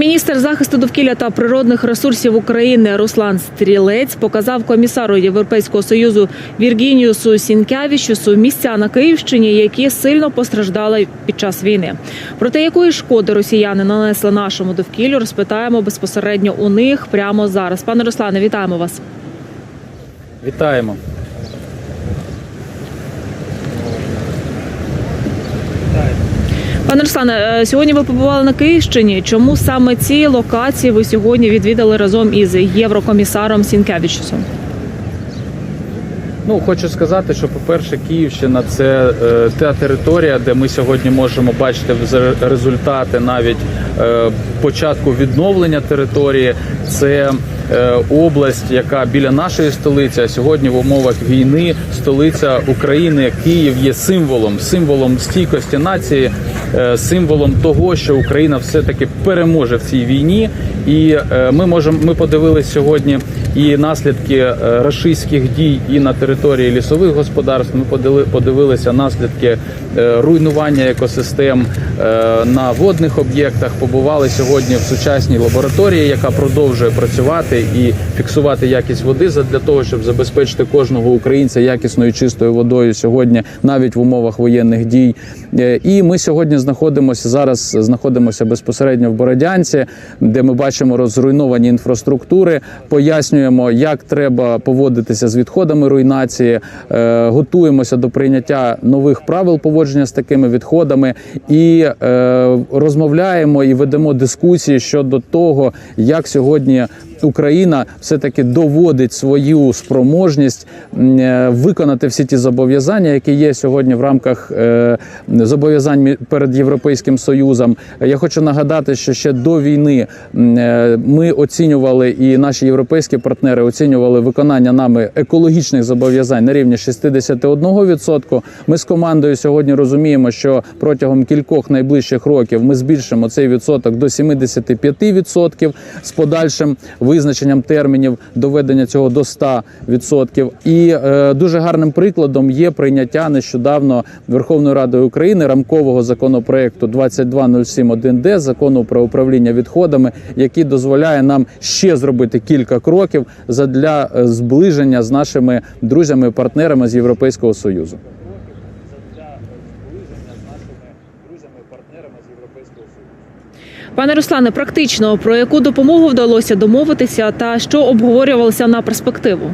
Міністр захисту довкілля та природних ресурсів України Руслан Стрілець показав комісару Європейського союзу Віргініусу Сінкявічусу місця на Київщині, які сильно постраждали під час війни. Про те, якої шкоди росіяни нанесли нашому довкіллю, розпитаємо безпосередньо у них прямо зараз. Пане Руслане, вітаємо вас. Вітаємо. Пане Руслане, е, сьогодні ви побували на Київщині. Чому саме ці локації ви сьогодні відвідали разом із єврокомісаром Сінкевичусом? Ну, хочу сказати, що, по-перше, Київщина це е, та територія, де ми сьогодні можемо бачити результати навіть е, початку відновлення території. Це е, область, яка біля нашої столиці, а сьогодні в умовах війни столиця України, Київ є символом, символом стійкості нації, символом того, що Україна все-таки переможе в цій війні. І е, ми можемо, ми подивилися сьогодні і наслідки е, рашистських дій і на території лісових господарств. Ми подивилися наслідки е, руйнування екосистем на водних об'єктах. Побували сьогодні в сучасній лабораторії, яка продовжує працювати і фіксувати якість води для того, щоб забезпечити кожного українця якісною чистою водою сьогодні, навіть в умовах воєнних дій. І ми сьогодні знаходимося зараз. Знаходимося безпосередньо в Бородянці, де ми бачимо розруйновані інфраструктури. Пояснюємо, як треба поводитися з відходами руйнації. е, Готуємося до прийняття нових правил поводження з такими відходами і е, розмовляємо і ведемо дискусії щодо того, як сьогодні. Україна все таки доводить свою спроможність е, виконати всі ті зобов'язання, які є сьогодні в рамках е, зобов'язань перед Європейським Союзом. Я хочу нагадати, що ще до війни е, ми оцінювали і наші європейські партнери оцінювали виконання нами екологічних зобов'язань на рівні 61%. Ми з командою сьогодні розуміємо, що протягом кількох найближчих років ми збільшимо цей відсоток до 75% з подальшим визначенням термінів доведення цього до 100%. І е, дуже гарним прикладом є прийняття нещодавно Верховною Радою України рамкового законопроекту 22071Д закону про управління відходами, який дозволяє нам ще зробити кілька кроків задля е, зближення з нашими друзями і партнерами з Європейського союзу. Пане Руслане, практично про яку допомогу вдалося домовитися, та що обговорювалося на перспективу?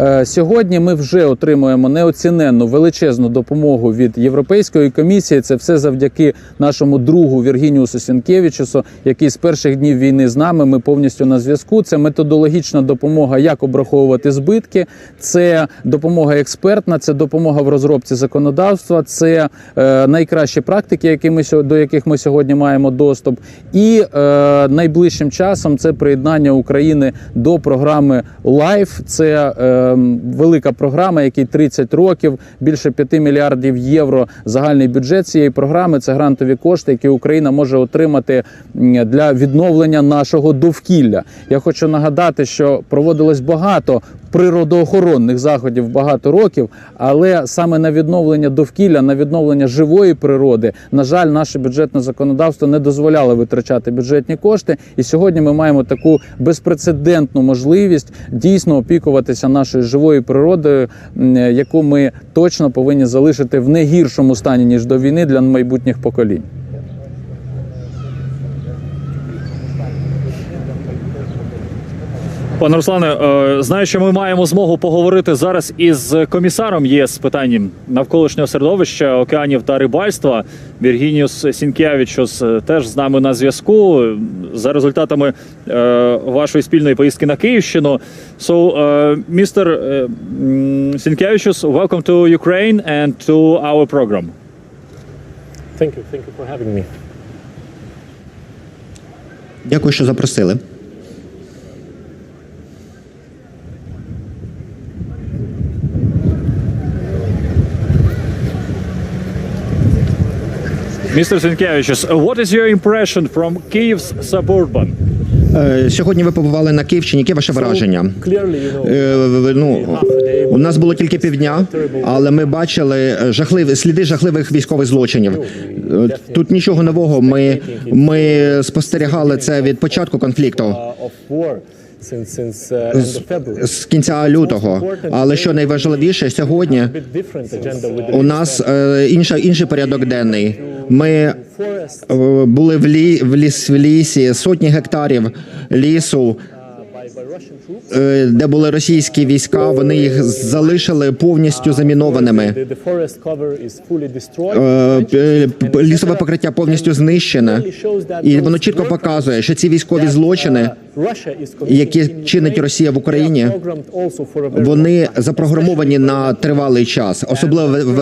Е, Сьогодні ми вже отримуємо неоціненну величезну допомогу від Європейської комісії. Це все завдяки нашому другу Віргініусу Сінкевичусу, який з перших днів війни з нами. Ми повністю на зв'язку. Це методологічна допомога, як обраховувати збитки, це допомога експертна, це допомога в розробці законодавства, це е, найкращі практики, які ми до яких ми сьогодні маємо доступ. І е, найближчим часом це приєднання України до програми LIFE. Це е, велика програма, якій 30 років, більше 5 мільярдів євро загальний бюджет цієї програми. Це грантові кошти, які Україна може отримати для відновлення нашого довкілля. Я хочу нагадати, що проводилось багато природоохоронних заходів багато років, але саме на відновлення довкілля, на відновлення живої природи, на жаль, наше бюджетне законодавство не дозволяло витрачати бюджетні кошти. І сьогодні ми маємо таку безпрецедентну можливість дійсно опікуватися нашою живою природою, яку ми точно повинні залишити в не гіршому стані ніж до війни для майбутніх поколінь. Пане Руслане, е, знаю, що ми маємо змогу поговорити зараз із комісаром ЄС з питань навколишнього середовища, океанів та рибальства. Віргініус Сінкевичус е, теж з нами на зв'язку за результатами е, вашої спільної поїздки на Київщину. So, uh, Mr. mm, welcome to Ukraine and to our program. Thank you. Thank you for having me. Дякую, що запросили. Mr. Sienkiewicz, what is your impression from Kiev's suburban? Е, Сьогодні ви побували на Київщині. Яке ваше враження? Е, Ну у нас було тільки півдня, але ми бачили е, жахливі сліди жахливих військових злочинів. Е, Тут нічого нового. Ми, ми спостерігали це від початку конфлікту. uh, uh, з кінця лютого. Але що найважливіше сьогодні у нас е, інша інший порядок денний. Ми е, були в лі в ліс в лісі сотні гектарів лісу. е, Де були російські війська, вони їх залишили повністю замінованими. Е, Лісове покриття повністю знищене, і воно чітко показує, що ці військові злочини, які чинить Росія в Україні, вони запрограмовані на тривалий час, особливо в,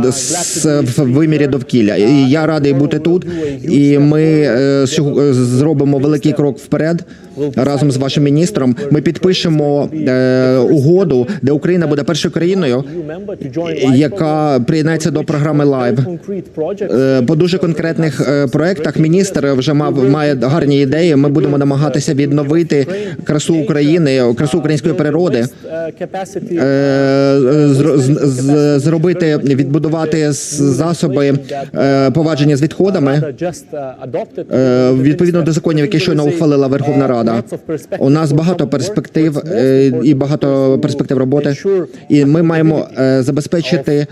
в, с- в вимірі довкілля. І я радий бути тут. І ми е, зробимо великий крок вперед разом з вашим міністром. Ми підпишемо е, угоду, де Україна буде першою країною, яка приєднається до програми Live. Е, По дуже конкретних е, проектах міністр вже мав має гарні ідеї. Ми будемо намагатися відновити красу України, красу української природи. Е, зробити відбудувати засоби е, повадження з відходами е, відповідно до законів, які щойно ухвалила Верховна Рада. У нас багато перспектив і багато перспектив роботи. І ми маємо забезпечити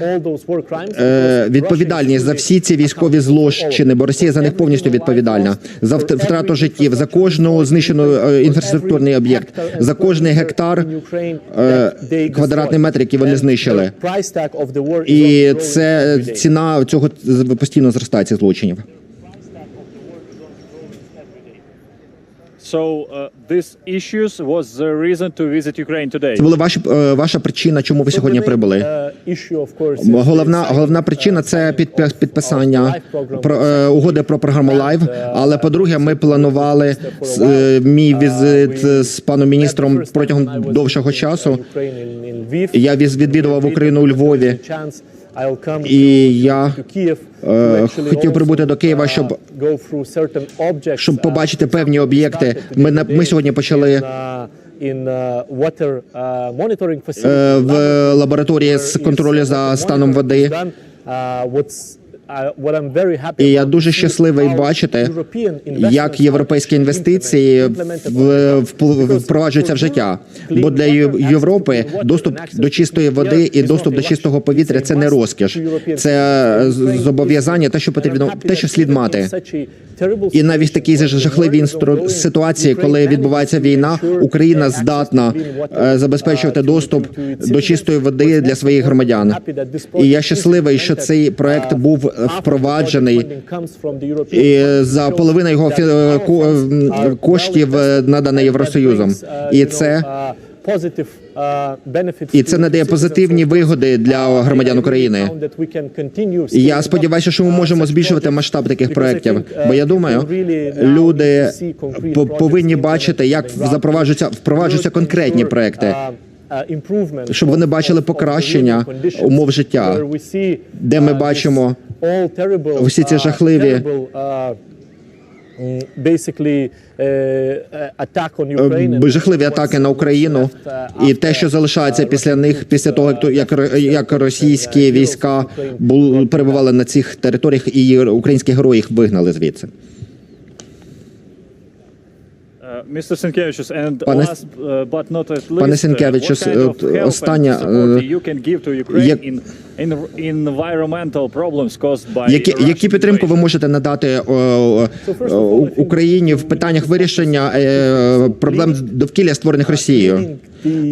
відповідальність за всі ці військові злочини, бо Росія за них повністю відповідальна за втрату життів, за кожну знищену е, інфраструктурний об'єкт, за кожний гектар е, квадратний метр, який вони знищили. І це ціна цього постійно зростає цих злочинів. So uh, this issues was the reason to visit Ukraine today. Це була ваша е, ваша причина, чому ви сьогодні прибули. Головна головна причина це підпис- підписання про е, угоди про програму Live. Але по-друге, ми планували е, мій візит з паном міністром протягом довшого часу. Я відвідував Україну у Львові. І я е, хотів прибути до Києва, щоб щоб побачити певні об'єкти. Ми на ми сьогодні почали е, в лабораторії з контролю за станом води. І я дуже щасливий бачити, як європейські інвестиції впроваджуються в життя. Бо для Європи доступ до чистої води і доступ до чистого повітря це не розкіш, це зобов'язання, те, що потрібно, те, що слід мати. І навіть в такій жахливій інстру... ситуації, коли відбувається війна, Україна здатна е, забезпечувати доступ до чистої води для своїх громадян. І я щасливий, що цей проект був впроваджений і за половину його е, е, коштів е, надано Євросоюзом. І це і це надає позитивні вигоди для громадян України. І я сподіваюся, що ми можемо збільшувати масштаб таких проєктів. Бо я думаю, люди по- повинні бачити, як запроваджуються впроваджуються конкретні проекти. щоб вони бачили покращення умов життя, де ми бачимо всі ці жахливі е, жахливі атаки на Україну, і те, що залишається після них, після того, як як російські війська бу- перебували на цих територіях, і українські герої їх вигнали звідси. Uh, Пане- last uh, but not at Пане uh, help and останнє, support е, you can give to Ukraine як- Які, які підтримку ви можете надати е, е, Україні в питаннях вирішення е, проблем довкілля створених Росією?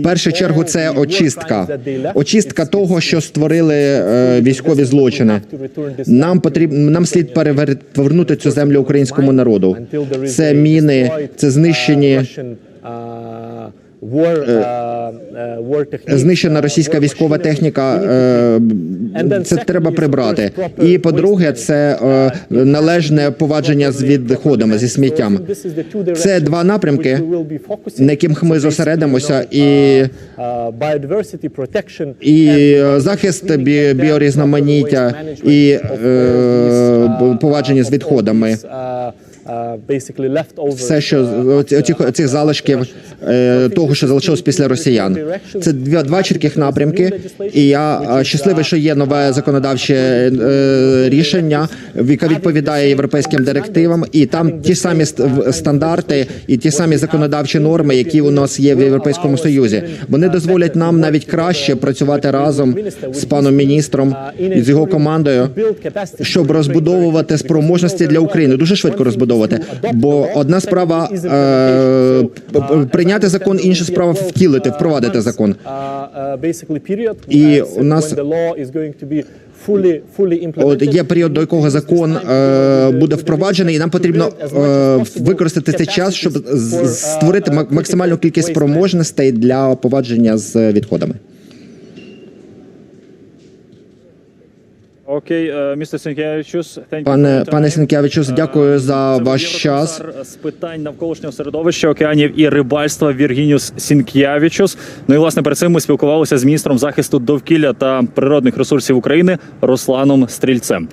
Першу чергу це очистка, очистка того, що створили е, військові злочини. Нам потрібно нам слід повернути цю землю українському народу. Це міни, це знищені знищена російська військова техніка. е, Це треба прибрати. І по-друге, це е, належне повадження з відходами зі сміттям. Це два напрямки, на яких ми зосередимося, і, і е, захист бі- біорізноманіття, і е, повадження з відходами. Все, що оці- цих залишків е, того, що залишилось після росіян. Це два, два чітких напрямки. І я е, щасливий, що є нове законодавче е, рішення, яке відповідає європейським директивам, і там ті самі ст- стандарти і ті самі законодавчі норми, які у нас є в Європейському Союзі. Вони дозволять нам навіть краще працювати разом з паном міністром і з його командою, щоб розбудовувати спроможності для України. Дуже швидко розбудовувати. Бо одна справа е, прийняти закон, інша справа втілити, впровадити закон. І у нас От є період, до якого закон е, буде впроваджений, і нам потрібно е, використати цей час, щоб створити максимальну кількість спроможностей для повадження з відходами. Окей, е, містер Сінкевичус, thank you Пане your пане time. Сінкевичус, дякую за ваш час. з питань навколишнього середовища, океанів і рибальства Віргініус Сінкявічус. Ну і власне перед цим ми спілкувалися з міністром захисту довкілля та природних ресурсів України Русланом Стрільцем.